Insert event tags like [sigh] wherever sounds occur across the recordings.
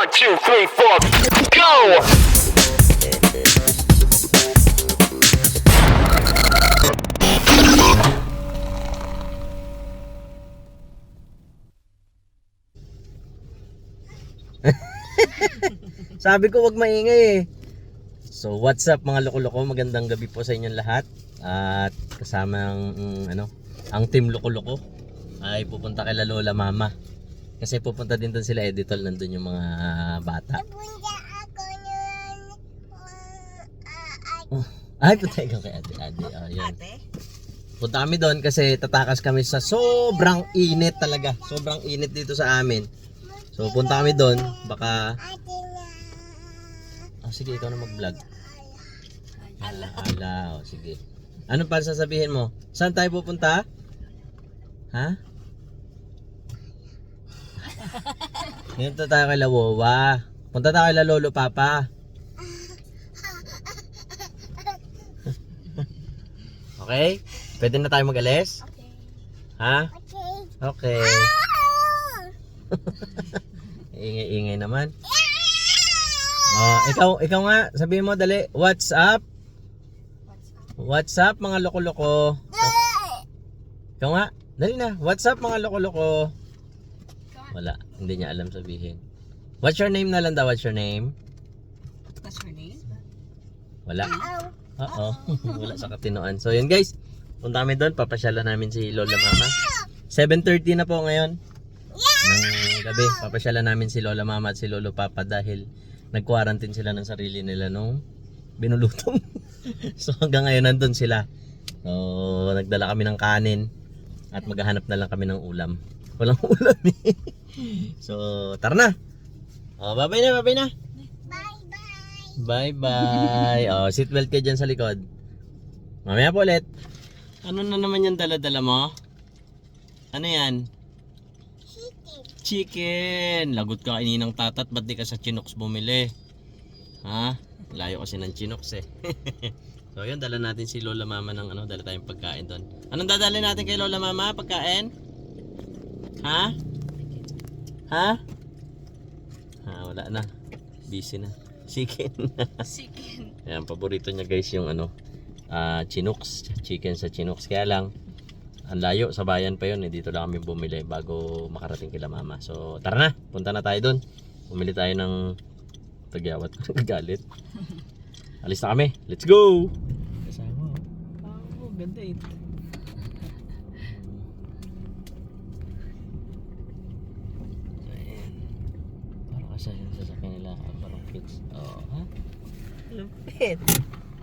One, two, three, four, go! [laughs] Sabi ko wag maingay eh. So what's up mga loko-loko, magandang gabi po sa inyong lahat. At kasama ang mm, ano, ang team loko-loko ay pupunta kay Lola Mama. Kasi pupunta din doon sila Editol, nandun yung mga bata. Punta ako nun. Oh, ay, punta ikaw kay Ate Ate. Oh, yun. Punta kami doon kasi tatakas kami sa sobrang init talaga. Sobrang init dito sa amin. So punta kami doon, baka Ate na. Ah, sige, ikaw na mag-vlog. Ala. Ala, oh, sige. Ano pa sasabihin mo? Saan tayo pupunta? Ha? To tayo kay Lawowa. Punta tayo kay Lolo Papa. [laughs] okay? Pwede na tayo mag-alis? Okay. Ha? Okay. Okay. [laughs] Ingay-ingay naman. Oh, ikaw, ikaw nga, sabihin mo dali, what's up? What's up mga loko-loko? Ikaw nga, dali na. What's up mga loko-loko? Wala, hindi niya alam sabihin. What's your name na lang daw? What's your name? What's your name? Wala. Oo. [laughs] Wala sa katinoan. So yun guys, punta kami doon. Papasyalan namin si Lola Mama. 7.30 na po ngayon. Ng gabi. Papasyalan namin si Lola Mama at si Lolo Papa dahil nag-quarantine sila ng sarili nila nung binulutong. [laughs] so hanggang ngayon nandun sila. So nagdala kami ng kanin at maghahanap na lang kami ng ulam. Walang [laughs] ulam eh. [laughs] so tara na. Oh, bye-bye na, bye-bye na. Bye bye. Bye bye. oh, seatbelt ka dyan sa likod. Mamaya po ulit. Ano na naman yung dala-dala mo? Ano yan? Chicken. Chicken. Lagot ka kainin ng tatat. Ba't di ka sa Chinox bumili? Ha? Layo kasi ng Chinox eh. [laughs] so yun, dala natin si Lola Mama ng ano, dala tayong pagkain doon. Anong dadali natin kay Lola Mama? Pagkain? Ha? Ha? Ha, wala na. Busy na. Chicken. [laughs] Chicken. Ayan, paborito niya guys yung ano, ah Chinooks, chicken sa Chinooks. Kaya lang, ang layo, sa bayan pa yun, eh, dito lang kami bumili bago makarating kila mama. So, tara na, punta na tayo dun. Bumili tayo ng tagyawat ko nagagalit. [laughs] [laughs] Alis na kami, let's go! Kasama oh. Oh, ganda eh. 6. Oo. Oh, Lupit.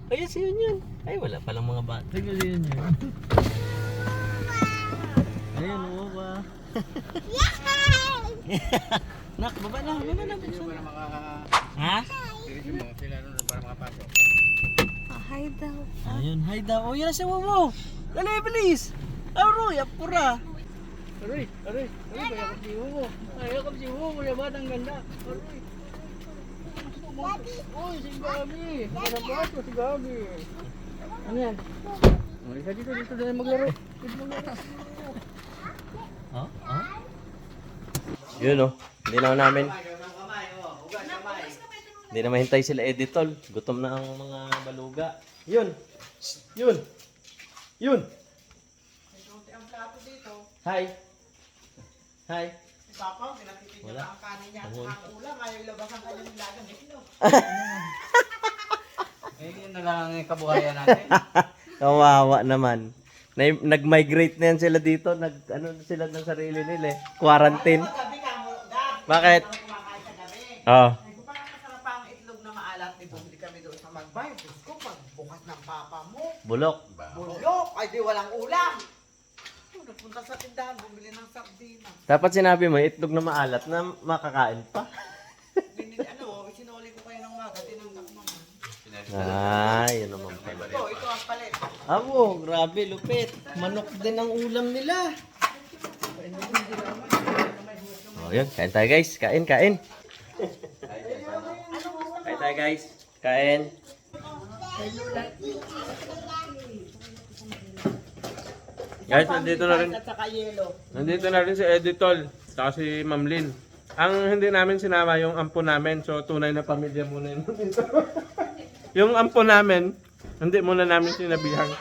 Ayos yun yun. Ay, wala palang mga bata. Tignan yun yun. Ayun, oo ba? [laughs] Nak, baba na, baba na. Buksan na. Ha? Tignan mo, sila nun para makapasok. Ah, hi daw. Ayun, hi daw. Oh, yan si Momo. Dali, ano, bilis. Aroy, apura. Aroy, aroy. Aroy, bayakap si Momo. Bayakap si Momo, yabat ang ganda. Aroy. Uy, si Gabi. Ko si Gabi. Ano yan? Oh, isa dito, dito na maglaro. Dito maglaro. Ha? Ha? Yun oh. Hindi na namin. Hindi na mahintay sila editol. Gutom na ang mga baluga. Yun. Yun. Yun. Hi. Hi. Papa, pinatitigil Wala. ang kanin niya. Ayun. Ang ulam, ayaw ilabas ang kanyang nilagang ito. [laughs] Eh, yun na lang ang kabuhayan natin. [laughs] Kawawa naman. Na- Nag-migrate na yan sila dito. Nag, ano na sila ng sarili nila eh. Quarantine. Gabi ka mo, Gab. Bakit? Ano kumakain sa gabi? Oh. Ay, kung parang masarap pa ang itlog na maalat, di bumili kami doon sa magbay. Diyos ko, ng papa mo, Bulok. bulok, ay di walang ulam. Nagpunta sa tindahan, bumili ng sardina. Dapat sinabi mo, itlog na maalat na makakain pa. Binili, ano, sinuli ko kayo ng maga, tinanggap mo. Ah, yun naman pala. Ito, ito ang palit. Abo, grabe, lupit. Manok din ang ulam nila. Oh, yun. Kain tayo guys. Kain, kain. Kain tayo guys. Kain. Guys, nandito na rin. At saka. Nandito na rin si Editol, saka si Ma'am Lynn. Ang hindi namin sinama yung ampo namin, so tunay na pamilya muna yun dito. [laughs] yung ampo namin, hindi muna namin sinabihan.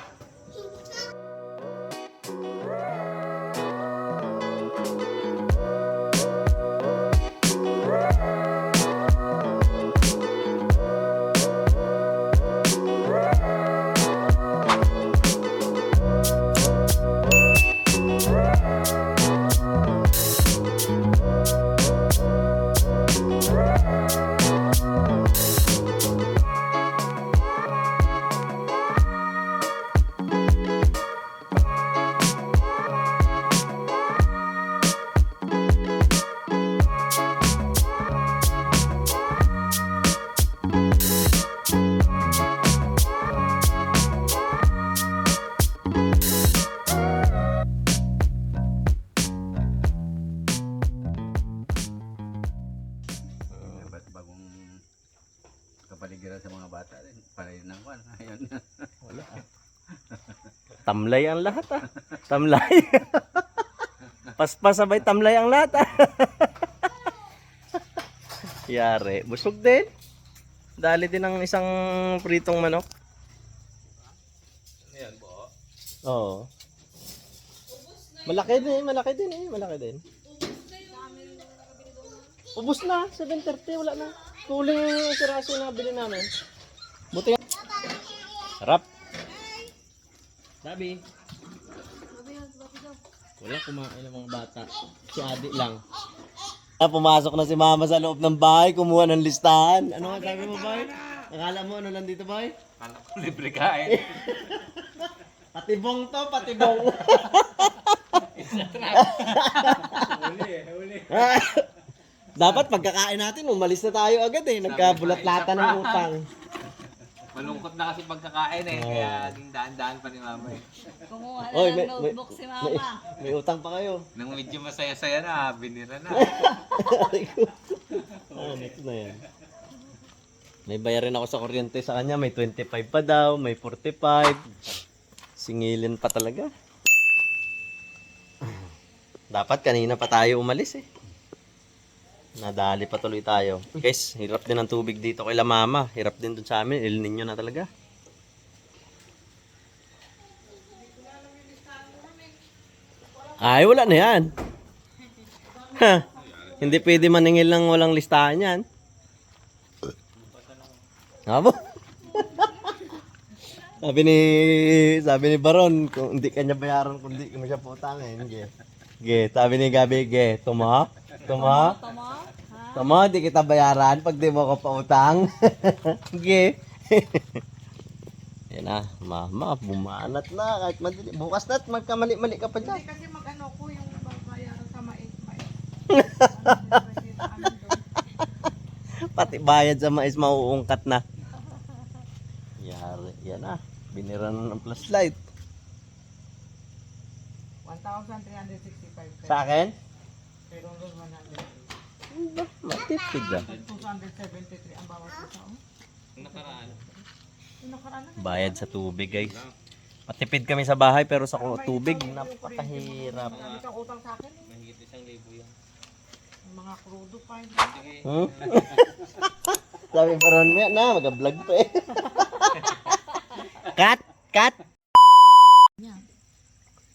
Tamlay ang lahat ah. Tamlay. [laughs] Paspas sabay tamlay ang lahat ah. [laughs] Yari. Busog din. Dali din ng isang pritong manok. Yan po. Oo. Malaki din eh. Malaki din eh. Malaki din. Ubus na. 7.30. Wala na. Kuling yung siraso na bili namin. Buti. Sarap. Sabi. Wala kumain ng mga bata. Si Adi lang. Ah, pumasok na si Mama sa loob ng bahay, kumuha ng listahan. Ano nga sabi mo, boy? Akala mo ano lang dito, boy? Kala ko libre kain. [laughs] Patibong to, patibong. [laughs] Dapat pagkakain natin, umalis na tayo agad eh. Nagkabulat-latan ng utang. Malungkot na kasi pagkakain eh. Kaya naging daan-daan pa ni mama eh. Kumuha na Oy, ng may, may, notebook si may, Mama. may utang pa kayo. Nang medyo masaya-saya na, binira na. ah, [laughs] next na yan. May bayarin ako sa kuryente sa kanya. May 25 pa daw, may 45. Singilin pa talaga. Dapat kanina pa tayo umalis eh. Nadali pa tuloy tayo. Guys, hirap din ang tubig dito kay La Mama. Hirap din dun sa amin. El Nino na talaga. Ay, wala na yan. Hindi pwede maningil ng walang listahan yan. Abo. [laughs] sabi ni sabi ni Baron, kung hindi kanya bayaran kung hindi mo siya putangin, ge. Ge, sabi ni Gabi, ge, tuma, tuma, Tama? di kita bayaran pag di mo ko pautang. [laughs] ge. [laughs] Yan na, mama, bumanat na kahit madali. Bukas na at magkamali-mali ka pa dyan. Kasi mag-ano ko yung babayaran sa mais. mais. [laughs] Pati bayad sa mais mauungkat na. Yari, yan na. Binira na ng flashlight. 1,365 Sa akin? Pero doon 100. Matipid ah. 273 ang bawat isa. Oh. Nakaraan. Yung nakaraan na. Bayad sa tubig guys. Matipid kami sa bahay pero sa tubig napakahirap. Marami utang sa akin. Mahigit isang libo. Yung mga crudo pa. yun. Hmm? [laughs] Sabi pa ron mo na, mag-vlog pa eh. [laughs] cut! Cut!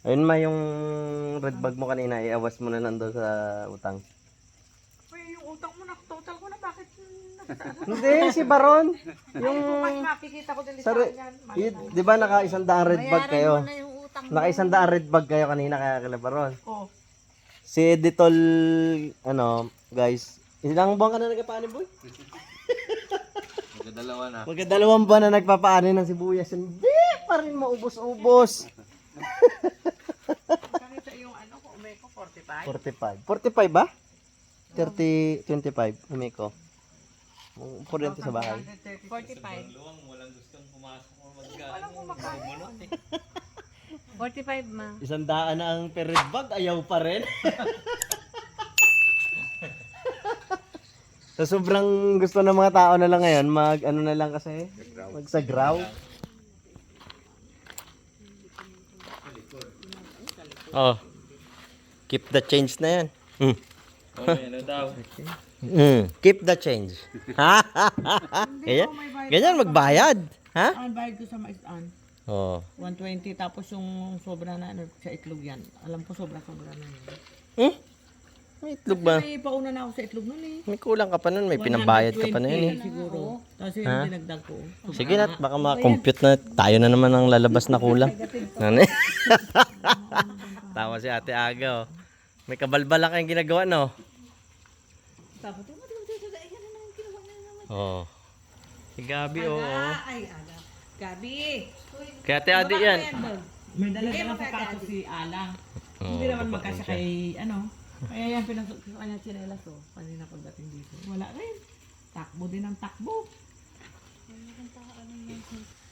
Ayun ma yung red bag mo kanina, iawas mo na nando sa utang. Uy, yung utang mo na, total ko na, bakit nagtaas? Hindi, si Baron. Yung makikita ko din Sa yan. y- di ba naka isang daang red bag kayo? na yung utang Naka isang daang red bag kayo kanina kaya kila Baron. Oh, Si Editol, ano, guys, ilang buwan ka na nagpapaani, boy? Magdadalawa na. Magkadalawang buwan na nagpapaani ng sibuyas. Hindi pa rin maubos-ubos. kanito yung ano ko, umeko, 45. 45. 45 ba? 30, 25, umiko. Ang Kuryente sa bahay. 45. Walang gustong pumasok o magkano. 45 ma. Isang daan na ang per red bag, ayaw pa rin. [laughs] so sobrang gusto ng mga tao na lang ngayon, mag ano na lang kasi, magsagraw. Oh. Keep the change na yan. Hmm. Okay, ano daw? Mm, keep the change. Ha? ganyan, ganyan magbayad. Ha? Ang bayad ko sa maisaan. Oo. 120 tapos yung sobra na ano sa itlog yan. Alam ko sobra sobra na yun. Hmm? May itlog ba? May pauna na ako sa itlog nun eh. May kulang ka pa nun. May pinambayad ka pa na yun eh. 120 Siguro. Tapos yun yung dinagdag ko. Sige na, baka ma-compute na. Tayo na naman ang lalabas na kulang. Nani? [laughs] Tawa si ate Aga oh. May kabalbala kayong ginagawa no? Oo. Oh. Si Gabi oo. Oh, Ay, aga. Gabi! Kaya ate Adi yan. May dala-dala sa pato si Alang. Hindi naman magkasya kay ano. Kaya yan pinasok ko kanya chinelas oh. Kanina pagdating dito. Wala rin. Takbo din ang takbo.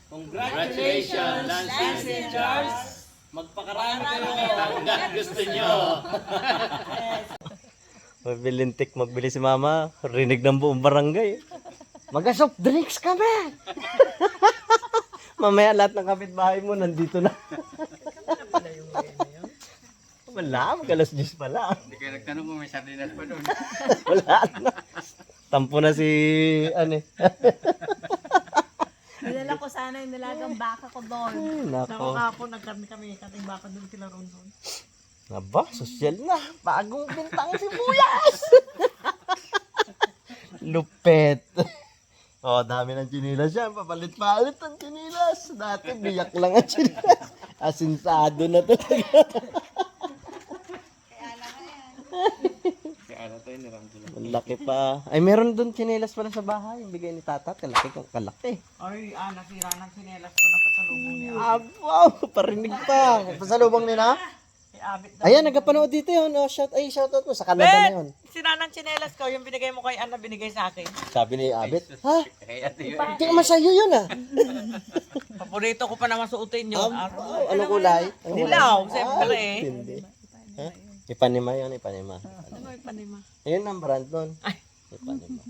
Congratulations, Lance and Charles! Magpakarami kayo hanggang gusto nyo. [laughs] Mabilintik magbili si mama. Rinig ng buong barangay. Mag-soft drinks kami! [laughs] Mamaya lahat ng kapitbahay mo nandito na. Wala, mag-alas 10 pala. Hindi kayo nagtanong kung may sardinas pa doon. [laughs] Wala na. Tampo na si, ano eh. [laughs] Nilala ko sana yung nilagang baka ko doon. Nako Nako. kapo nagkarni kami. Kating baka doon sila ron doon. Aba, sosyal na. Bagong bintang sibuyas. [laughs] Lupet. Oh, dami ng chinilas yan. Papalit-palit ang chinilas. Dati biyak lang ang chinilas. Asinsado na to. Ang laki pa. Ay, meron doon chinilas pala sa bahay. Yung bigay ni tata. Kalaki kong kalaki. Ay, ah, nasira ng chinelas ko na pasalubong niya. Abaw, [laughs] parinig pa. Pasalubong ni na. Si Abit daw. Ayan, nagkapanood dito yun. Oh, shout, ay, shout out mo. Sa Canada na yun. Sira ng chinelas ko. Yung binigay mo kay Anna, binigay sa akin. Sabi ni Abit, ha? Hindi naman sa'yo yun ah. [laughs] Paborito ko pa naman suotin yun. Oh, ano kulay? Ano kulay? Dilaw, siyempre eh. Hindi. Ha? Ipanima yun, ipanima. Ano yung panima? Ayun ang brand nun. Ay. Ipanima.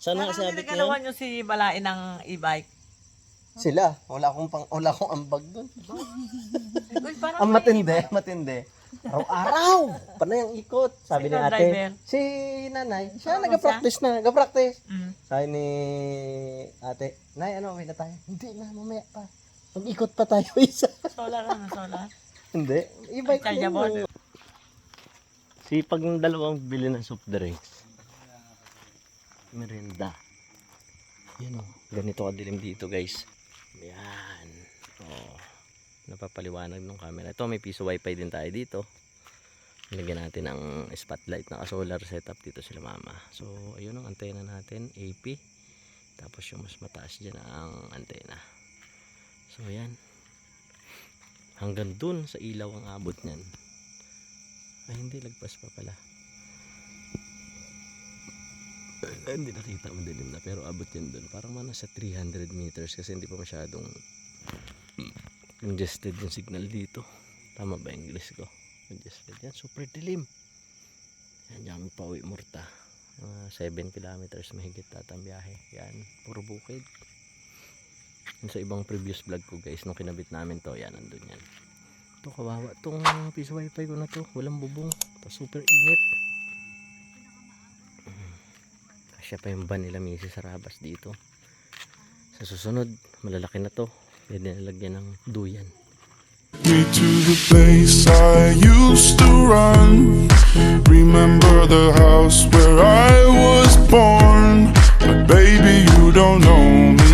Sana kasi Abit niya? Nagalawan nyo si Balain ng e-bike. Sila. Wala akong pang, wala akong ambag dun. [laughs] Uy, parang Ang matindi, matindi. Araw-araw! Panay ang ikot. Sabi ni Sino ate. driver? Si nanay. Siya nag-practice na. Nag-practice. Mm. Sabi ni ate, Nay, ano, uwi na tayo? Hindi na, mamaya pa. Mag-ikot pa tayo [laughs] isa. Solar ano, solar. Hindi. I-bike lang mo. Sipag ng dalawang bili ng soft drinks. Merinda. Yan o. Ganito kadilim dito guys. Yan. Oh. Napapaliwanag ng camera. Ito may piso wifi din tayo dito. Nilagyan natin ng spotlight na solar setup dito sila mama. So ayun ang antena natin. AP. Tapos yung mas mataas dyan ang antena. So yan. Hanggang dun sa ilaw ang abot niyan. Ay hindi, lagpas pa pala. Ay, hindi nakita madilim na pero abot yan dun. Parang mga nasa 300 meters kasi hindi pa masyadong congested yung signal dito. Tama ba yung English ko? Congested yan. Super dilim. Yan, yan pa uwi murta. Mga 7 kilometers mahigit tatang biyahe. Yan, puro bukid. Yung sa ibang previous vlog ko guys, nung kinabit namin to, yan, nandun yan. Ito, kawawa. Itong piso wifi ko na to, walang bubong. Tapos super init. Kasya pa yung van nila misi sa rabas dito. Sa susunod, malalaki na to. Pwede nalagyan ng duyan. to the place I used to run. Remember the house where I was born. But baby, you don't know me